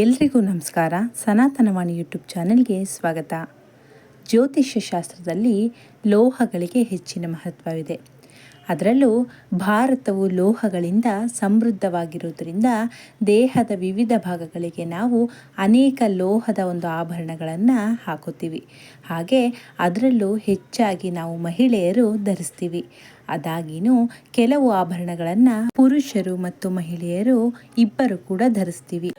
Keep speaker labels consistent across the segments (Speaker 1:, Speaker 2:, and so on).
Speaker 1: ಎಲ್ರಿಗೂ ನಮಸ್ಕಾರ. ಸನಾತನವಾಣಿ ಯೂಟ್ಯೂಬ್ ಚಾನೆಲ್ಗೆ ಸ್ವಾಗತ. ಜ್ಯೋತಿಷ್ಯ ಶಾಸ್ತ್ರದಲ್ಲಿ ಲೋಹಗಳಿಗೆ ಹೆಚ್ಚಿನ ಮಹತ್ವವಿದೆ. ಅದರಲ್ಲೂ ಭಾರತವು ಲೋಹಗಳಿಂದ ಸಮೃದ್ಧವಾಗಿರುವುದರಿಂದ ದೇಹದ ವಿವಿಧ ಭಾಗಗಳಿಗೆ ನಾವು ಅನೇಕ ಲೋಹದ ಒಂದು ಆಭರಣಗಳನ್ನು ಹಾಕುತ್ತೀವಿ. ಹಾಗೆ ಅದರಲ್ಲೂ ಹೆಚ್ಚಾಗಿ ನಾವು ಮಹಿಳೆಯರು ಧರಿಸ್ತೀವಿ. ಅದಾಗಿನೂ ಕೆಲವು ಆಭರಣಗಳನ್ನು ಪುರುಷರು ಮತ್ತು ಮಹಿಳೆಯರು ಇಬ್ಬರು ಕೂಡ ಧರಿಸ್ತೀವಿ.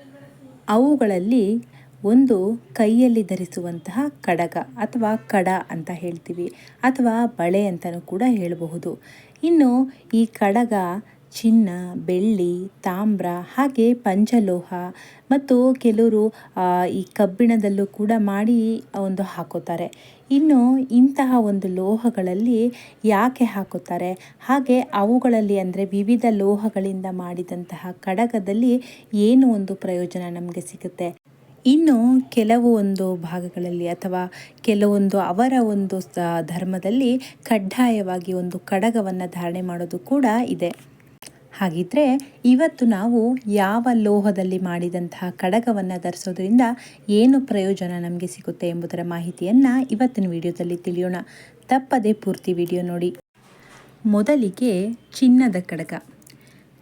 Speaker 1: ಅವುಗಳಲ್ಲಿ ಒಂದು ಕೈಯಲ್ಲಿ ಧರಿಸುವಂತಹ ಕಡಗ ಅಥವಾ ಕಡ ಅಂತ ಹೇಳ್ತೀವಿ ಅಥವಾ ಬಳೆ ಅಂತಲೂ ಕೂಡ ಹೇಳಬಹುದು. ಇನ್ನು ಈ ಕಡಗ ಚಿನ್ನ, ಬೆಳ್ಳಿ, ತಾಮ್ರ, ಹಾಗೆ ಪಂಚಲೋಹ ಮತ್ತು ಕೆಲವರು ಈ ಕಬ್ಬಿಣದಲ್ಲೂ ಕೂಡ ಮಾಡಿ ಒಂದು ಹಾಕೋತಾರೆ. ಇನ್ನು ಇಂತಹ ಒಂದು ಲೋಹಗಳಲ್ಲಿ ಯಾಕೆ ಹಾಕುತ್ತಾರೆ ಹಾಗೆ ಅವುಗಳಲ್ಲಿ ಅಂದರೆ ವಿವಿಧ ಲೋಹಗಳಿಂದ ಮಾಡಿದಂತಹ ಕಡಗದಲ್ಲಿ ಏನು ಒಂದು ಪ್ರಯೋಜನ ನಮಗೆ ಸಿಗುತ್ತೆ? ಇನ್ನು ಕೆಲವು ಒಂದು ಭಾಗಗಳಲ್ಲಿ ಅಥವಾ ಕೆಲವೊಂದು ಅವರ ಒಂದು ಧರ್ಮದಲ್ಲಿ ಕಡ್ಡಾಯವಾಗಿ ಒಂದು ಕಡಗವನ್ನು ಧಾರಣೆ ಮಾಡೋದು ಕೂಡ ಇದೆ. ಹಾಗಿದ್ರೆ ಇವತ್ತು ನಾವು ಯಾವ ಲೋಹದಲ್ಲಿ ಮಾಡಿದಂತಹ ಕಡಗವನ್ನು ಧರಿಸೋದ್ರಿಂದ ಏನು ಪ್ರಯೋಜನ ನಮಗೆ ಸಿಗುತ್ತೆ ಎಂಬುದರ ಮಾಹಿತಿಯನ್ನು ಇವತ್ತಿನ ವಿಡಿಯೋದಲ್ಲಿ ತಿಳಿಯೋಣ. ತಪ್ಪದೆ ಪೂರ್ತಿ ವಿಡಿಯೋ ನೋಡಿ. ಮೊದಲಿಗೆ ಚಿನ್ನದ ಕಡಗ.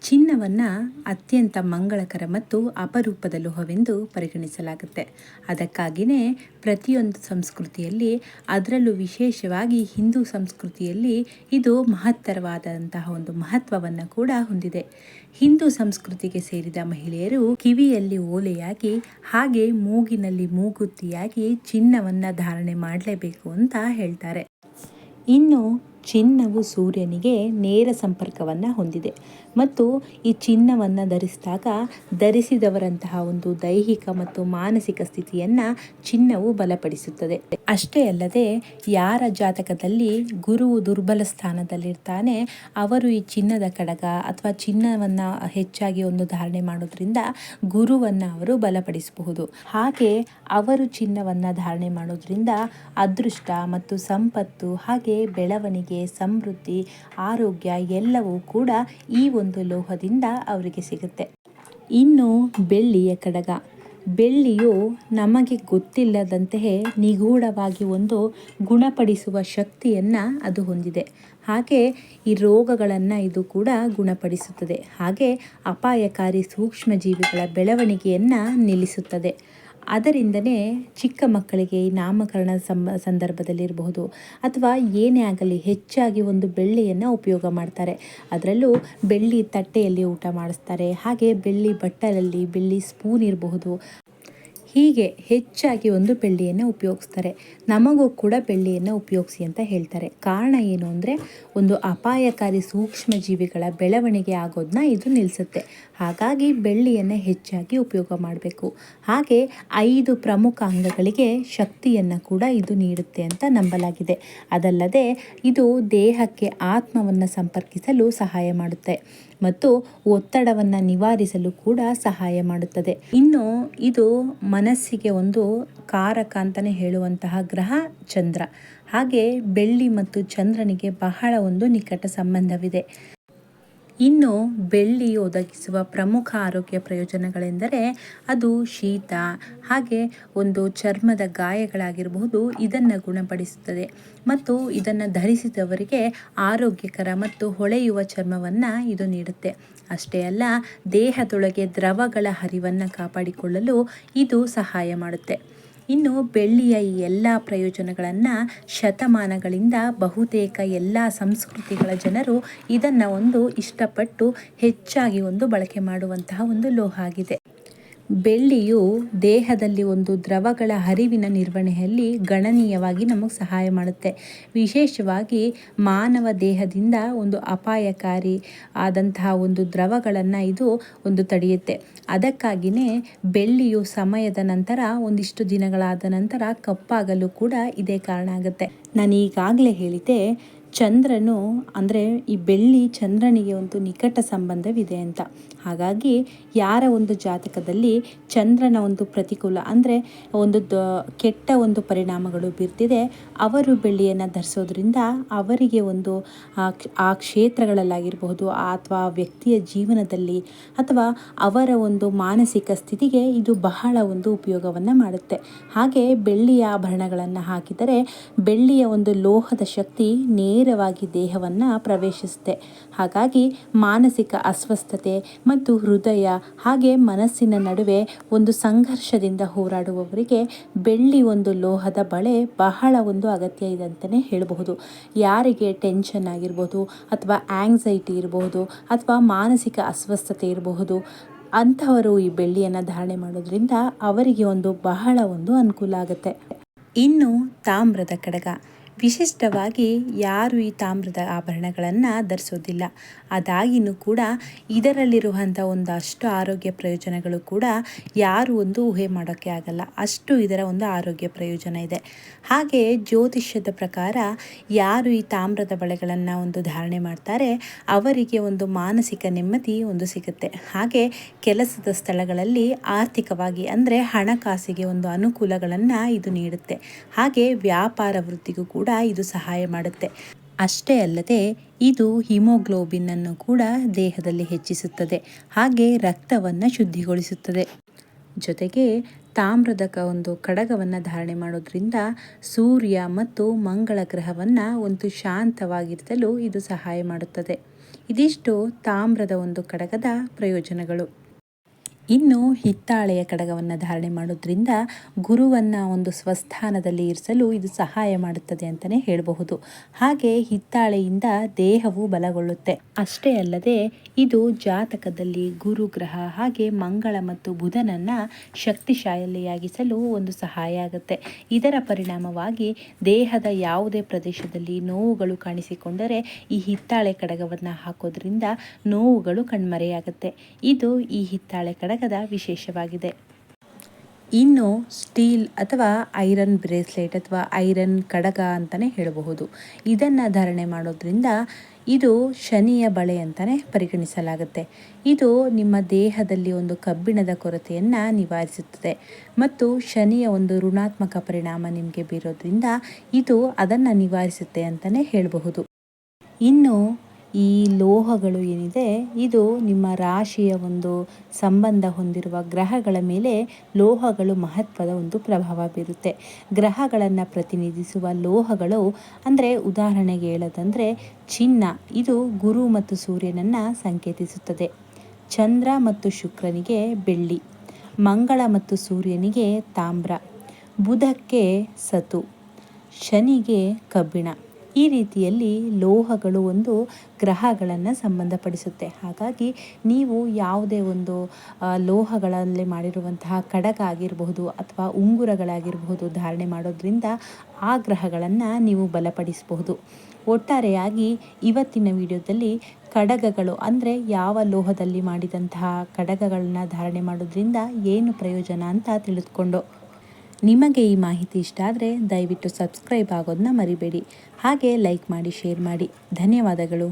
Speaker 1: ಚಿನ್ನವನ್ನು ಅತ್ಯಂತ ಮಂಗಳಕರ ಮತ್ತು ಅಪರೂಪದ ಲೋಹವೆಂದು ಪರಿಗಣಿಸಲಾಗುತ್ತೆ. ಅದಕ್ಕಾಗಿಯೇ ಪ್ರತಿಯೊಂದು ಸಂಸ್ಕೃತಿಯಲ್ಲಿ, ಅದರಲ್ಲೂ ವಿಶೇಷವಾಗಿ ಹಿಂದೂ ಸಂಸ್ಕೃತಿಯಲ್ಲಿ ಇದು ಮಹತ್ತರವಾದಂತಹ ಒಂದು ಮಹತ್ವವನ್ನು ಕೂಡ ಹೊಂದಿದೆ. ಹಿಂದೂ ಸಂಸ್ಕೃತಿಗೆ ಸೇರಿದ ಮಹಿಳೆಯರು ಕಿವಿಯಲ್ಲಿ ಓಲೆಯಾಗಿ, ಹಾಗೆ ಮೂಗಿನಲ್ಲಿ ಮೂಗುತ್ತಿಯಾಗಿ ಚಿನ್ನವನ್ನು ಧಾರಣೆ ಮಾಡಲೇಬೇಕು ಅಂತ ಹೇಳ್ತಾರೆ. ಇನ್ನು ಚಿನ್ನವು ಸೂರ್ಯನಿಗೆ ನೇರ ಸಂಪರ್ಕವನ್ನು ಹೊಂದಿದೆ. ಮತ್ತು ಈ ಚಿನ್ನವನ್ನು ಧರಿಸಿದಾಗ ಧರಿಸಿದವರಂತಹ ಒಂದು ದೈಹಿಕ ಮತ್ತು ಮಾನಸಿಕ ಸ್ಥಿತಿಯನ್ನು ಚಿನ್ನವು ಬಲಪಡಿಸುತ್ತದೆ. ಅಷ್ಟೇ ಅಲ್ಲದೆ ಯಾರ ಜಾತಕದಲ್ಲಿ ಗುರುವು ದುರ್ಬಲ ಸ್ಥಾನದಲ್ಲಿರ್ತಾನೆ, ಅವರು ಈ ಚಿನ್ನದ ಕಡಗ ಅಥವಾ ಚಿನ್ನವನ್ನು ಹೆಚ್ಚಾಗಿ ಒಂದು ಧಾರಣೆ ಮಾಡೋದ್ರಿಂದ ಗುರುವನ್ನು ಅವರು ಬಲಪಡಿಸಬಹುದು. ಹಾಗೆ ಅವರು ಚಿನ್ನವನ್ನು ಧಾರಣೆ ಮಾಡೋದ್ರಿಂದ ಅದೃಷ್ಟ ಮತ್ತು ಸಂಪತ್ತು ಹಾಗೆ ಬೆಳವಣಿಗೆ ಸಮೃದ್ಧಿ, ಆರೋಗ್ಯ ಎಲ್ಲವೂ ಕೂಡ ಈ ಒಂದು ಲೋಹದಿಂದ ಅವರಿಗೆ ಸಿಗುತ್ತೆ. ಇನ್ನು ಬೆಳ್ಳಿಯ ಕಡಗ. ಬೆಳ್ಳಿಯು ನಮಗೆ ಗೊತ್ತಿಲ್ಲದಂತೆಯೇ ನಿಗೂಢವಾಗಿ ಒಂದು ಗುಣಪಡಿಸುವ ಶಕ್ತಿಯನ್ನು ಅದು ಹೊಂದಿದೆ. ಹಾಗೆ ಈ ರೋಗಗಳನ್ನು ಇದು ಕೂಡ ಗುಣಪಡಿಸುತ್ತದೆ. ಹಾಗೆ ಅಪಾಯಕಾರಿ ಸೂಕ್ಷ್ಮಜೀವಿಗಳ ಬೆಳವಣಿಗೆಯನ್ನು ನಿಲ್ಲಿಸುತ್ತದೆ. ಅದರಿಂದನೇ ಚಿಕ್ಕ ಮಕ್ಕಳಿಗೆ ಈ ನಾಮಕರಣ ಸಂ ಸಂದರ್ಭದಲ್ಲಿರಬಹುದು. ಅಥವಾ ಏನೇ ಆಗಲಿ ಹೆಚ್ಚಾಗಿ ಒಂದು ಬೆಳ್ಳಿಯನ್ನು ಉಪಯೋಗ ಮಾಡ್ತಾರೆ. ಅದರಲ್ಲೂ ಬೆಳ್ಳಿ ತಟ್ಟೆಯಲ್ಲಿ ಊಟ ಮಾಡಿಸ್ತಾರೆ. ಹಾಗೆ ಬೆಳ್ಳಿ ಬಟ್ಟಲಲ್ಲಿ ಬೆಳ್ಳಿ ಸ್ಪೂನ್ ಇರಬಹುದು. ಹೀಗೆ ಹೆಚ್ಚಾಗಿ ಒಂದು ಬೆಳ್ಳಿಯನ್ನು ಉಪಯೋಗಿಸ್ತಾರೆ. ನಮಗೂ ಕೂಡ ಬೆಳ್ಳಿಯನ್ನು ಉಪಯೋಗಿಸಿ ಅಂತ ಹೇಳ್ತಾರೆ. ಕಾರಣ ಏನು ಅಂದರೆ ಒಂದು ಅಪಾಯಕಾರಿ ಸೂಕ್ಷ್ಮ ಜೀವಿಗಳ ಬೆಳವಣಿಗೆ ಆಗೋದನ್ನ ಇದು ನಿಲ್ಲಿಸುತ್ತೆ ಹಾಗಾಗಿ ಬೆಳ್ಳಿಯನ್ನು ಹೆಚ್ಚಾಗಿ ಉಪಯೋಗ ಮಾಡಬೇಕು. ಹಾಗೆ ಐದು ಪ್ರಮುಖ ಅಂಗಗಳಿಗೆ ಶಕ್ತಿಯನ್ನು ಕೂಡ ಇದು ನೀಡುತ್ತೆ ಅಂತ ನಂಬಲಾಗಿದೆ. ಅದಲ್ಲದೆ ಇದು ದೇಹಕ್ಕೆ ಆತ್ಮವನ್ನು ಸಂಪರ್ಕಿಸಲು ಸಹಾಯ ಮಾಡುತ್ತೆ ಮತ್ತು ಒತ್ತಡವನ್ನು ನಿವಾರಿಸಲು ಕೂಡ ಸಹಾಯ ಮಾಡುತ್ತದೆ. ಇನ್ನು ಇದು ಮನಸ್ಸಿಗೆ ಒಂದು ಕಾರಕ ಅಂತಲೇ ಹೇಳುವಂತಹ ಗ್ರಹ ಚಂದ್ರ. ಹಾಗೆ ಬೆಳ್ಳಿ ಮತ್ತು ಚಂದ್ರನಿಗೆ ಬಹಳ ಒಂದು ನಿಕಟ ಸಂಬಂಧವಿದೆ. ಇನ್ನು ಬೆಳ್ಳಿ ಒದಗಿಸುವ ಪ್ರಮುಖ ಆರೋಗ್ಯ ಪ್ರಯೋಜನಗಳೆಂದರೆ ಅದು ಶೀತ, ಹಾಗೆ ಒಂದು ಚರ್ಮದ ಗಾಯಗಳಾಗಿರಬಹುದು, ಇದನ್ನು ಗುಣಪಡಿಸುತ್ತದೆ. ಮತ್ತು ಇದನ್ನು ಧರಿಸಿದವರಿಗೆ ಆರೋಗ್ಯಕರ ಮತ್ತು ಹೊಳೆಯುವ ಚರ್ಮವನ್ನು ಇದು ನೀಡುತ್ತೆ. ಅಷ್ಟೇ ಅಲ್ಲ, ದೇಹದೊಳಗೆ ದ್ರವಗಳ ಹರಿವನ್ನು ಕಾಪಾಡಿಕೊಳ್ಳಲು ಇದು ಸಹಾಯ ಮಾಡುತ್ತೆ. ಇನ್ನು ಬೆಳ್ಳಿಯ ಈ ಎಲ್ಲ ಪ್ರಯೋಜನಗಳನ್ನು ಶತಮಾನಗಳಿಂದ ಬಹುತೇಕ ಎಲ್ಲ ಸಂಸ್ಕೃತಿಗಳ ಜನರು ಇದನ್ನು ಒಂದು ಇಷ್ಟಪಟ್ಟು ಹೆಚ್ಚಾಗಿ ಒಂದು ಬಳಕೆ ಮಾಡುವಂತಹ ಒಂದು ಲೋಹ ಆಗಿದೆ. ಬೆಳ್ಳಿಯು ದೇಹದಲ್ಲಿ ಒಂದು ದ್ರವಗಳ ಹರಿವಿನ ನಿರ್ವಹಣೆಯಲ್ಲಿ ಗಣನೀಯವಾಗಿ ನಮಗೆ ಸಹಾಯ ಮಾಡುತ್ತೆ. ವಿಶೇಷವಾಗಿ ಮಾನವ ದೇಹದಿಂದ ಒಂದು ಅಪಾಯಕಾರಿ ಆದಂತಹ ಒಂದು ದ್ರವಗಳನ್ನು ಇದು ಒಂದು ತಡೆಯುತ್ತೆ. ಅದಕ್ಕಾಗಿಯೇ ಬೆಳ್ಳಿಯು ಸಮಯದ ನಂತರ, ಒಂದಿಷ್ಟು ದಿನಗಳಾದ ನಂತರ ಕಪ್ಪಾಗಲು ಕೂಡ ಇದೇ ಕಾರಣ ಆಗುತ್ತೆ. ನಾನು ಈಗಾಗಲೇ ಹೇಳಿದ್ದೆ ಚಂದ್ರನು ಅಂದರೆ ಈ ಬೆಳ್ಳಿ ಚಂದ್ರನಿಗೆ ಒಂದು ನಿಕಟ ಸಂಬಂಧವಿದೆ ಅಂತ. ಹಾಗಾಗಿ ಯಾರ ಒಂದು ಜಾತಕದಲ್ಲಿ ಚಂದ್ರನ ಒಂದು ಪ್ರತಿಕೂಲ ಅಂದರೆ ಒಂದು ಕೆಟ್ಟ ಒಂದು ಪರಿಣಾಮಗಳು ಬೀರ್ತಿದೆ, ಅವರು ಬೆಳ್ಳಿಯನ್ನು ಧರಿಸೋದ್ರಿಂದ ಅವರಿಗೆ ಒಂದು ಆ ಕ್ಷೇತ್ರಗಳಲ್ಲಾಗಿರಬಹುದು, ಅಥವಾ ವ್ಯಕ್ತಿಯ ಜೀವನದಲ್ಲಿ ಅಥವಾ ಅವರ ಒಂದು ಮಾನಸಿಕ ಸ್ಥಿತಿಗೆ ಇದು ಬಹಳ ಒಂದು ಉಪಯೋಗವನ್ನು ಮಾಡುತ್ತೆ. ಹಾಗೆ ಬೆಳ್ಳಿಯ ಆಭರಣಗಳನ್ನು ಹಾಕಿದರೆ ಬೆಳ್ಳಿಯ ಒಂದು ಲೋಹದ ಶಕ್ತಿ ನೇರವಾಗಿ ದೇಹವನ್ನು ಪ್ರವೇಶಿಸುತ್ತೆ. ಹಾಗಾಗಿ ಮಾನಸಿಕ ಅಸ್ವಸ್ಥತೆ ಮತ್ತು ಹೃದಯ ಹಾಗೆ ಮನಸ್ಸಿನ ನಡುವೆ ಒಂದು ಸಂಘರ್ಷದಿಂದ ಹೋರಾಡುವವರಿಗೆ ಬೆಳ್ಳಿ ಒಂದು ಲೋಹದ ಬಳೆ ಬಹಳ ಒಂದು ಅಗತ್ಯ ಇದೆ ಅಂತಲೇ ಹೇಳಬಹುದು. ಯಾರಿಗೆ ಟೆನ್ಷನ್ ಆಗಿರ್ಬೋದು ಅಥವಾ ಆಂಗ್ಸೈಟಿ ಇರಬಹುದು ಅಥವಾ ಮಾನಸಿಕ ಅಸ್ವಸ್ಥತೆ ಇರಬಹುದು, ಅಂಥವರು ಈ ಬೆಳ್ಳಿಯನ್ನು ಧಾರಣೆ ಮಾಡೋದ್ರಿಂದ ಅವರಿಗೆ ಒಂದು ಬಹಳ ಒಂದು ಅನುಕೂಲ ಆಗುತ್ತೆ. ಇನ್ನು ತಾಮ್ರದ ಕಡಗ. ವಿಶಿಷ್ಟವಾಗಿ ಯಾರು ಈ ತಾಮ್ರದ ಆಭರಣಗಳನ್ನು ಧರಿಸೋದಿಲ್ಲ. ಅದಾಗಿನೂ ಕೂಡ ಇದರಲ್ಲಿರುವಂಥ ಒಂದಷ್ಟು ಆರೋಗ್ಯ ಪ್ರಯೋಜನಗಳು ಕೂಡ ಯಾರು ಒಂದು ಊಹೆ ಮಾಡೋಕ್ಕೆ ಆಗಲ್ಲ. ಅಷ್ಟು ಇದರ ಒಂದು ಆರೋಗ್ಯ ಪ್ರಯೋಜನ ಇದೆ. ಹಾಗೆ ಜ್ಯೋತಿಷ್ಯದ ಪ್ರಕಾರ ಯಾರು ಈ ತಾಮ್ರದ ಬಳೆಗಳನ್ನು ಒಂದು ಧಾರಣೆ ಮಾಡ್ತಾರೆ, ಅವರಿಗೆ ಒಂದು ಮಾನಸಿಕ ನೆಮ್ಮದಿ ಒಂದು ಸಿಗುತ್ತೆ. ಹಾಗೆ ಕೆಲಸದ ಸ್ಥಳಗಳಲ್ಲಿ ಆರ್ಥಿಕವಾಗಿ ಅಂದರೆ ಹಣಕಾಸಿಗೆ ಒಂದು ಅನುಕೂಲಗಳನ್ನು ಇದು ನೀಡುತ್ತೆ. ಹಾಗೆ ವ್ಯಾಪಾರ ವೃತ್ತಿಗೂ ಕೂಡ ಇದು ಸಹಾಯ ಮಾಡುತ್ತೆ. ಅಷ್ಟೇ ಅಲ್ಲದೆ, ಇದು ಹಿಮೋಗ್ಲೋಬಿನ್ ಕೂಡ ದೇಹದಲ್ಲಿ ಹೆಚ್ಚಿಸುತ್ತದೆ. ಹಾಗೆ ರಕ್ತವನ್ನು ಶುದ್ಧಿಗೊಳಿಸುತ್ತದೆ. ಜೊತೆಗೆ, ತಾಮ್ರದ ಒಂದು ಕಡಗವನ್ನು ಧಾರಣೆ ಮಾಡೋದ್ರಿಂದ ಸೂರ್ಯ ಮತ್ತು ಮಂಗಳ ಗ್ರಹವನ್ನು ಒಂದು ಶಾಂತವಾಗಿರಿಸಲು ಇದು ಸಹಾಯ ಮಾಡುತ್ತದೆ. ಇದಿಷ್ಟು ತಾಮ್ರದ ಒಂದು ಕಡಗದ ಪ್ರಯೋಜನಗಳು. ಇನ್ನು ಹಿತ್ತಾಳೆಯ ಕಡಗವನ್ನು ಧಾರಣೆ ಮಾಡೋದ್ರಿಂದ ಗುರುವನ್ನು ಒಂದು ಸ್ವಸ್ಥಾನದಲ್ಲಿ ಇರಿಸಲು ಇದು ಸಹಾಯ ಮಾಡುತ್ತದೆ ಅಂತಲೇ ಹೇಳಬಹುದು. ಹಾಗೆ ಹಿತ್ತಾಳೆಯಿಂದ ದೇಹವು ಬಲಗೊಳ್ಳುತ್ತೆ. ಅಷ್ಟೇ ಅಲ್ಲದೆ ಇದು ಜಾತಕದಲ್ಲಿ ಗುರು ಗ್ರಹ ಹಾಗೆ ಮಂಗಳ ಮತ್ತು ಬುಧನನ್ನು ಶಕ್ತಿಶಾಲಿಯಾಗಿಸಲು ಒಂದು ಸಹಾಯ ಆಗುತ್ತೆ. ಇದರ ಪರಿಣಾಮವಾಗಿ ದೇಹದ ಯಾವುದೇ ಪ್ರದೇಶದಲ್ಲಿ ನೋವುಗಳು ಕಾಣಿಸಿಕೊಂಡರೆ ಈ ಹಿತ್ತಾಳೆ ಕಡಗವನ್ನು ಹಾಕೋದ್ರಿಂದ ನೋವುಗಳು ಕಣ್ಮರೆಯಾಗುತ್ತೆ. ಇದು ಈ ಹಿತ್ತಾಳೆ ಕಡಗ ವಿಶೇಷವಾಗಿದೆ. ಇನ್ನು ಸ್ಟೀಲ್ ಅಥವಾ ಐರನ್ ಬ್ರೇಸ್ಲೆಟ್ ಅಥವಾ ಐರನ್ ಕಡಗ ಅಂತಲೇ ಹೇಳಬಹುದು. ಇದನ್ನು ಧಾರಣೆ ಮಾಡೋದ್ರಿಂದ ಇದು ಶನಿಯ ಬಳೆ ಅಂತಲೇ ಪರಿಗಣಿಸಲಾಗುತ್ತೆ. ಇದು ನಿಮ್ಮ ದೇಹದಲ್ಲಿ ಒಂದು ಕಬ್ಬಿಣದ ಕೊರತೆಯನ್ನು ನಿವಾರಿಸುತ್ತದೆ ಮತ್ತು ಶನಿಯ ಒಂದು ಋಣಾತ್ಮಕ ಪರಿಣಾಮ ನಿಮಗೆ ಬೀರೋದ್ರಿಂದ ಇದು ಅದನ್ನು ನಿವಾರಿಸುತ್ತೆ ಅಂತಲೇ ಹೇಳಬಹುದು. ಇನ್ನು ಈ ಲೋಹಗಳು ಏನಿದೆ, ಇದು ನಿಮ್ಮ ರಾಶಿಯ ಒಂದು ಸಂಬಂಧ ಹೊಂದಿರುವ ಗ್ರಹಗಳ ಮೇಲೆ ಲೋಹಗಳು ಮಹತ್ವದ ಒಂದು ಪ್ರಭಾವ ಬೀರುತ್ತೆ. ಗ್ರಹಗಳನ್ನು ಪ್ರತಿನಿಧಿಸುವ ಲೋಹಗಳು, ಅಂದರೆ ಉದಾಹರಣೆಗೆ ಹೇಳೋದಂದರೆ ಚಿನ್ನ, ಇದು ಗುರು ಮತ್ತು ಸೂರ್ಯನನ್ನು ಸಂಕೇತಿಸುತ್ತದೆ. ಚಂದ್ರ ಮತ್ತು ಶುಕ್ರನಿಗೆ ಬೆಳ್ಳಿ, ಮಂಗಳ ಮತ್ತು ಸೂರ್ಯನಿಗೆ ತಾಮ್ರ, ಬುಧಕ್ಕೆ ಸತು, ಶನಿಗೆ ಕಬ್ಬಿಣ. ಈ ರೀತಿಯಲ್ಲಿ ಲೋಹಗಳು ಒಂದು ಗ್ರಹಗಳನ್ನು ಸಂಬಂಧಪಡಿಸುತ್ತೆ. ಹಾಗಾಗಿ ನೀವು ಯಾವುದೇ ಒಂದು ಲೋಹಗಳಲ್ಲಿ ಮಾಡಿರುವಂತಹ ಕಡಗ ಆಗಿರಬಹುದು ಅಥವಾ ಉಂಗುರಗಳಾಗಿರಬಹುದು ಧಾರಣೆ ಮಾಡೋದ್ರಿಂದ ಆ ಗ್ರಹಗಳನ್ನು ನೀವು ಬಲಪಡಿಸಬಹುದು. ಒಟ್ಟಾರೆಯಾಗಿ ಇವತ್ತಿನ ವಿಡಿಯೋದಲ್ಲಿ ಕಡಗಗಳು ಅಂದರೆ ಯಾವ ಲೋಹದಲ್ಲಿ ಮಾಡಿದಂತಹ ಕಡಗಗಳನ್ನು ಧಾರಣೆ ಮಾಡೋದ್ರಿಂದ ಏನು ಪ್ರಯೋಜನ ಅಂತ ತಿಳಿದುಕೊಂಡು ನಿಮಗೆ ಈ ಮಾಹಿತಿ ಇಷ್ಟ ಆದರೆ ದಯವಿಟ್ಟು ಸಬ್ಸ್ಕ್ರೈಬ್ ಆಗೋದನ್ನ ಮರಿಬೇಡಿ. ಹಾಗೆ ಲೈಕ್ ಮಾಡಿ, ಶೇರ್ ಮಾಡಿ. ಧನ್ಯವಾದಗಳು.